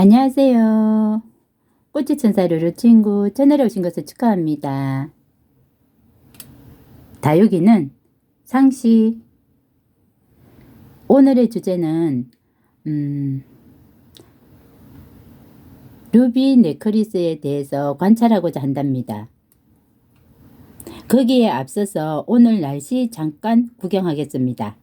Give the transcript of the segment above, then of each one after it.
안녕하세요. 꽃치천사 루루 친구 채널에 오신 것을 축하합니다. 다육이는 상시. 오늘의 주제는 음, 루비 네크리스에 대해서 관찰하고자 한답니다. 거기에 앞서서 오늘 날씨 잠깐 구경하겠습니다.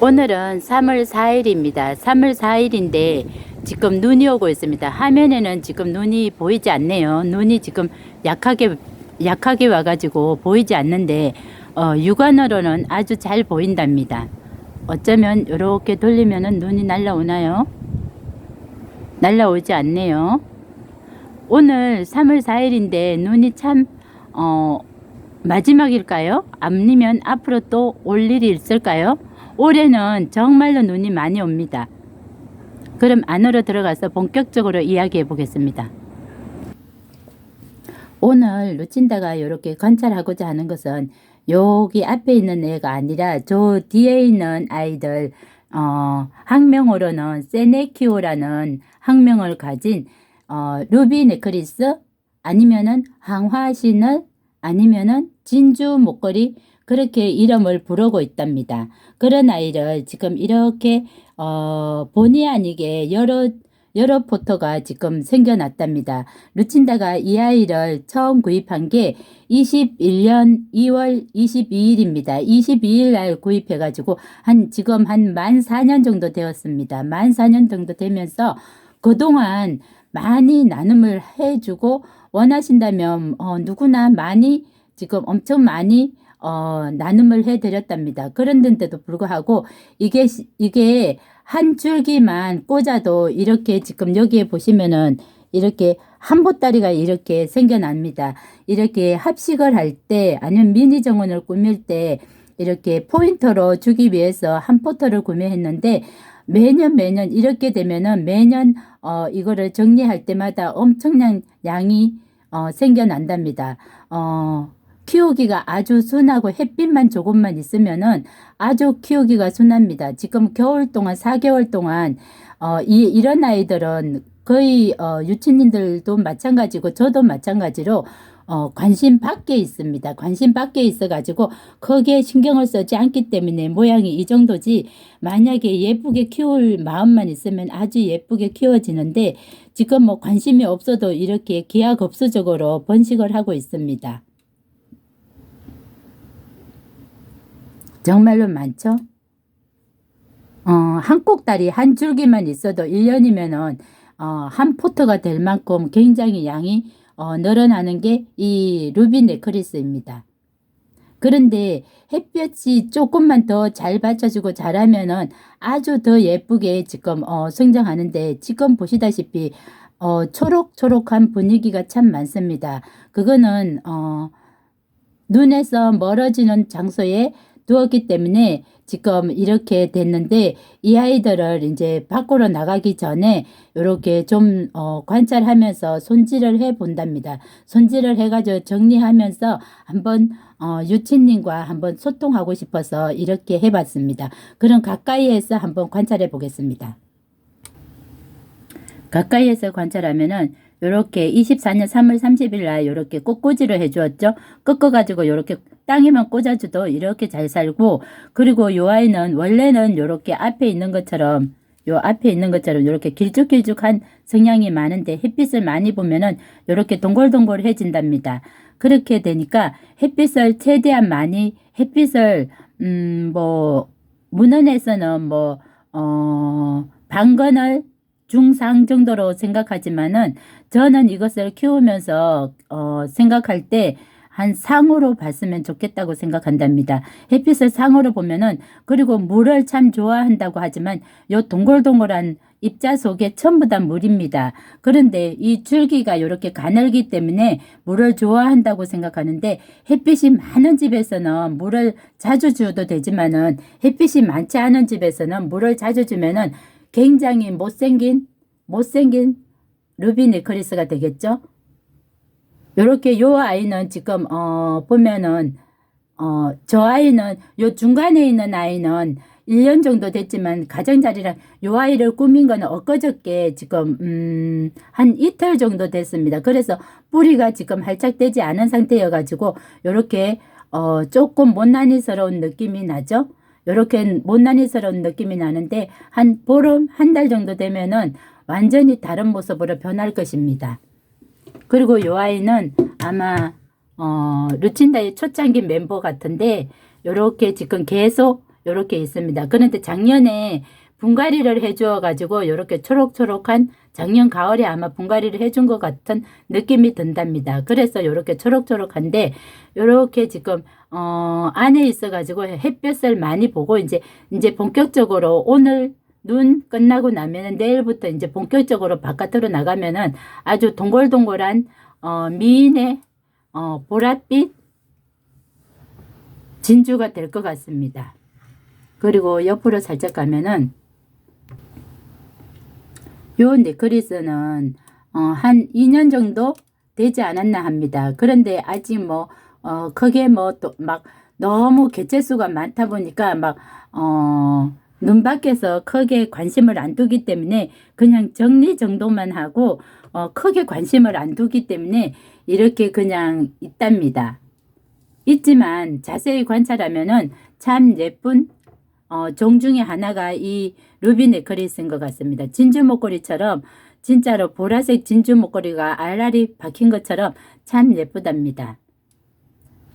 오늘은 3월 4일입니다. 3월 4일인데 지금 눈이 오고 있습니다. 화면에는 지금 눈이 보이지 않네요. 눈이 지금 약하게 약하게 와가지고 보이지 않는데 어, 육안으로는 아주 잘 보인답니다. 어쩌면 이렇게 돌리면은 눈이 날라오나요? 날라오지 않네요. 오늘 3월 4일인데 눈이 참 어, 마지막일까요? 아니면 앞으로 또 올 일이 있을까요? 올해는 정말로 눈이 많이 옵니다. 그럼 안으로 들어가서 본격적으로 이야기해 보겠습니다. 오늘 루친다가 이렇게 관찰하고자 하는 것은 여기 앞에 있는 애가 아니라 저 뒤에 있는 아이들 어, 학명으로는 세네키오라는 학명을 가진 어, 루비 네크리스 아니면은 항화신을 아니면은 진주 목걸이 그렇게 이름을 부르고 있답니다. 그런 아이를 지금 이렇게 어, 본의 아니게 여러 여러 포토가 지금 생겨났답니다. 루친다가 이 아이를 처음 구입한 게 21년 2월 22일입니다. 22일 날 구입해가지고 한 지금 한 만 4년 정도 되었습니다. 만 4년 정도 되면서 그동안 많이 나눔을 해주고 원하신다면 어, 누구나 많이 지금 엄청 많이 어, 나눔을 해드렸답니다. 그런데도 불구하고 이게 이게 한 줄기만 꽂아도 이렇게 지금 여기에 보시면은 이렇게 한 보따리가 이렇게 생겨납니다. 이렇게 합식을 할 때 아니면 미니 정원을 꾸밀 때 이렇게 포인터로 주기 위해서 한 포터를 구매했는데 매년 매년 이렇게 되면은 매년 어 이거를 정리할 때마다 엄청난 양이 어 생겨난답니다. 어 키우기가 아주 순하고 햇빛만 조금만 있으면은 아주 키우기가 순합니다. 지금 겨울 동안 4개월 동안 어, 이, 이런 아이들은 거의 어, 유치님들도 마찬가지고 저도 마찬가지로 어, 관심 밖에 있습니다. 관심 밖에 있어가지고 거기에 신경을 쓰지 않기 때문에 모양이 이 정도지 만약에 예쁘게 키울 마음만 있으면 아주 예쁘게 키워지는데 지금 뭐 관심이 없어도 이렇게 기하급수적으로 번식을 하고 있습니다. 정말로 많죠? 어, 한 꼭다리 한 줄기만 있어도 1년이면은 어, 한 포트가 될 만큼 굉장히 양이 어, 늘어나는 게 이 루비 네크리스입니다. 그런데 햇볕이 조금만 더 잘 받쳐주고 잘하면은 아주 더 예쁘게 지금 어, 성장하는데 지금 보시다시피 어, 초록초록한 분위기가 참 많습니다. 그거는 어, 눈에서 멀어지는 장소에 두었기 때문에 지금 이렇게 됐는데 이 아이들을 이제 밖으로 나가기 전에 이렇게 좀 어, 관찰하면서 손질을 해 본답니다. 손질을 해가지고 정리하면서 한번 어, 유치님과 한번 소통하고 싶어서 이렇게 해봤습니다. 그럼 가까이에서 한번 관찰해 보겠습니다. 가까이에서 관찰하면은 요렇게 24년 3월 30일 날 요렇게 꽃꽂이를 해주었죠. 꺾어가지고 요렇게 땅에만 꽂아줘도 이렇게 잘 살고 그리고 요 아이는 원래는 요렇게 앞에 있는 것처럼 요 앞에 있는 것처럼 요렇게 길쭉길쭉한 성향이 많은데 햇빛을 많이 보면은 요렇게 동글동글해진답니다. 그렇게 되니까 햇빛을 최대한 많이 햇빛을 음뭐 문헌에서는 뭐어 방건을 중상 정도로 생각하지만은 저는 이것을 키우면서 어 생각할 때 한 상으로 봤으면 좋겠다고 생각한답니다. 햇빛을 상으로 보면은 그리고 물을 참 좋아한다고 하지만 요 동글동글한 입자 속에 전부 다 물입니다. 그런데 이 줄기가 이렇게 가늘기 때문에 물을 좋아한다고 생각하는데 햇빛이 많은 집에서는 물을 자주 줘도 되지만은 햇빛이 많지 않은 집에서는 물을 자주 주면은 굉장히 못생긴 못생긴 루비 네크리스가 되겠죠. 요렇게 요 아이는 지금 어 보면은 어 저 아이는 요 중간에 있는 아이는 1년 정도 됐지만 가장자리랑 요 아이를 꾸민 거는 엊그저께 지금 음, 한 이틀 정도 됐습니다. 그래서 뿌리가 지금 활착되지 않은 상태여 가지고 요렇게 어 조금 못난이스러운 느낌이 나죠. 요렇게 못난이스러운 느낌이 나는데 한 보름 한 달 정도 되면은 완전히 다른 모습으로 변할 것입니다. 그리고 요 아이는 아마 어 루친다의 초창기 멤버 같은데 요렇게 지금 계속 요렇게 있습니다. 그런데 작년에 분갈이를 해주어 가지고 요렇게 초록초록한 작년 가을에 아마 분갈이를 해준 것 같은 느낌이 든답니다. 그래서 요렇게 초록초록한데 요렇게 지금 어 안에 있어 가지고 햇볕을 많이 보고 이제 이제 본격적으로 오늘 눈 끝나고 나면은 내일부터 이제 본격적으로 바깥으로 나가면은 아주 동글동글한 어 미인의 어 보랏빛 진주가 될 것 같습니다. 그리고 옆으로 살짝 가면은 요 넥클리스는 어, 한 2년 정도 되지 않았나 합니다. 그런데 아직 뭐 어, 크게 뭐 또 막 너무 개체수가 많다 보니까 막 어, 눈 밖에서 크게 관심을 안 두기 때문에 그냥 정리 정도만 하고 어, 크게 관심을 안 두기 때문에 이렇게 그냥 있답니다. 있지만 자세히 관찰하면은 참 예쁜 어, 종 중에 하나가 이 루비 네클리스인 것 같습니다. 진주 목걸이처럼 진짜로 보라색 진주 목걸이가 알알이 박힌 것처럼 참 예쁘답니다.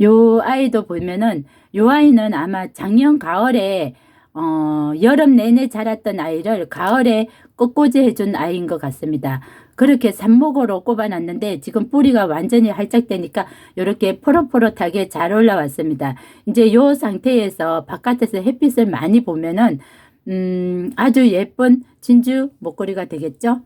요 아이도 보면은 요 아이는 아마 작년 가을에 어, 여름 내내 자랐던 아이를 가을에 꽃꽂이 해준 아이인 것 같습니다. 그렇게 삽목으로 꼽아놨는데 지금 뿌리가 완전히 활짝되니까 이렇게 포릇포릇하게 잘 올라왔습니다. 이제 요 상태에서 바깥에서 햇빛을 많이 보면은 음, 아주 예쁜 진주 목걸이가 되겠죠?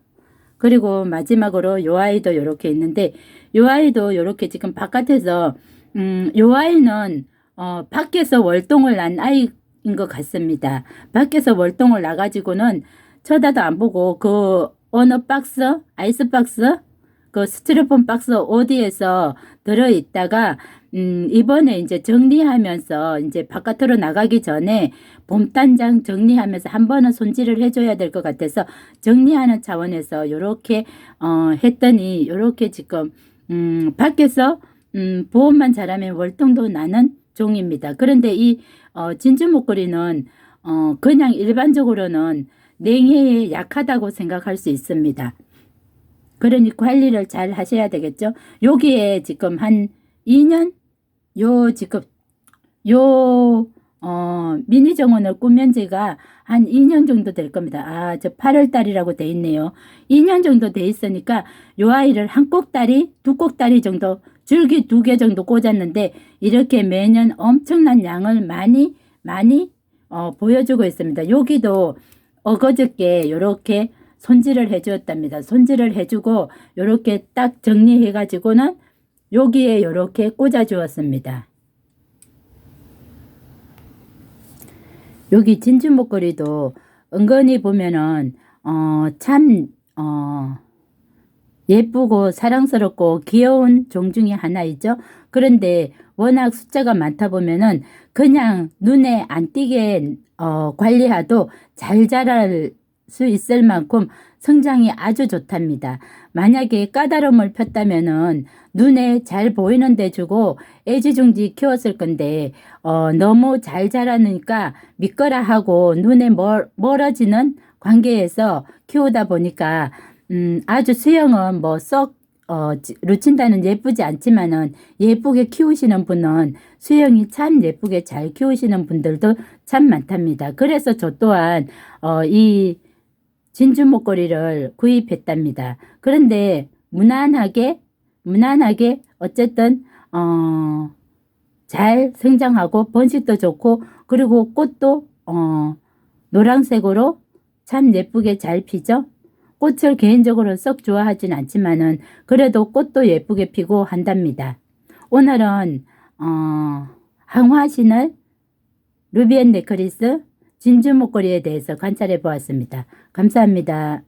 그리고 마지막으로 요 아이도 이렇게 있는데 요 아이도 이렇게 지금 바깥에서 음, 요 아이는 어, 밖에서 월동을 난 아이인 것 같습니다. 밖에서 월동을 나가지고는 쳐다도 안 보고 그 어느 박스, 아이스 박스, 그 스티로폼 박스 어디에서 들어 있다가 음, 이번에 이제 정리하면서 이제 바깥으로 나가기 전에 봄단장 정리하면서 한 번은 손질을 해줘야 될 것 같아서 정리하는 차원에서 요렇게 어, 했더니 요렇게 지금 음, 밖에서 음, 보험만 잘하면 월등도 나는 종입니다. 그런데 이 어, 진주 목걸이는 어, 그냥 일반적으로는 냉해에 약하다고 생각할 수 있습니다. 그러니 관리를 잘 하셔야 되겠죠. 여기에 지금 한 2년 요 지금 요 어, 미니 정원을 꾸면 지가 한 2년 정도 될 겁니다. 아, 저 8월 달이라고 돼 있네요. 2년 정도 돼 있으니까 요 아이를 한 꼭다리, 두 꼭다리 정도 줄기 두 개 정도 꽂았는데 이렇게 매년 엄청난 양을 많이 많이 어, 보여주고 있습니다. 여기도 어거저께 요렇게 손질을 해 주었답니다. 손질을 해주고 요렇게 딱 정리해 가지고는 여기에 요렇게 꽂아 주었습니다. 여기 진주 목걸이도 은근히 보면은 어 참 어, 예쁘고 사랑스럽고 귀여운 종 중에 하나이죠. 그런데 워낙 숫자가 많다 보면은 그냥 눈에 안 띄게 어, 관리해도 잘 자랄 수 있을 만큼 성장이 아주 좋답니다. 만약에 까다로움을 폈다면은 눈에 잘 보이는 데 주고 애지중지 키웠을 건데 어, 너무 잘 자라니까 믿거라 하고 눈에 멀, 멀어지는 관계에서 키우다 보니까 음, 아주 수영은 뭐썩 어, 루친다는 예쁘지 않지만은 예쁘게 키우시는 분은 수영이 참 예쁘게 잘 키우시는 분들도 참 많답니다. 그래서 저 또한 어, 이 진주 목걸이를 구입했답니다. 그런데 무난하게 무난하게 어쨌든 어, 잘 성장하고 번식도 좋고 그리고 꽃도 어, 노란색으로 참 예쁘게 잘 피죠. 꽃을 개인적으로 썩 좋아하진 않지만은 그래도 꽃도 예쁘게 피고 한답니다. 오늘은 어, 항화신을 루비앤 네클리스 진주 목걸이에 대해서 관찰해 보았습니다. 감사합니다.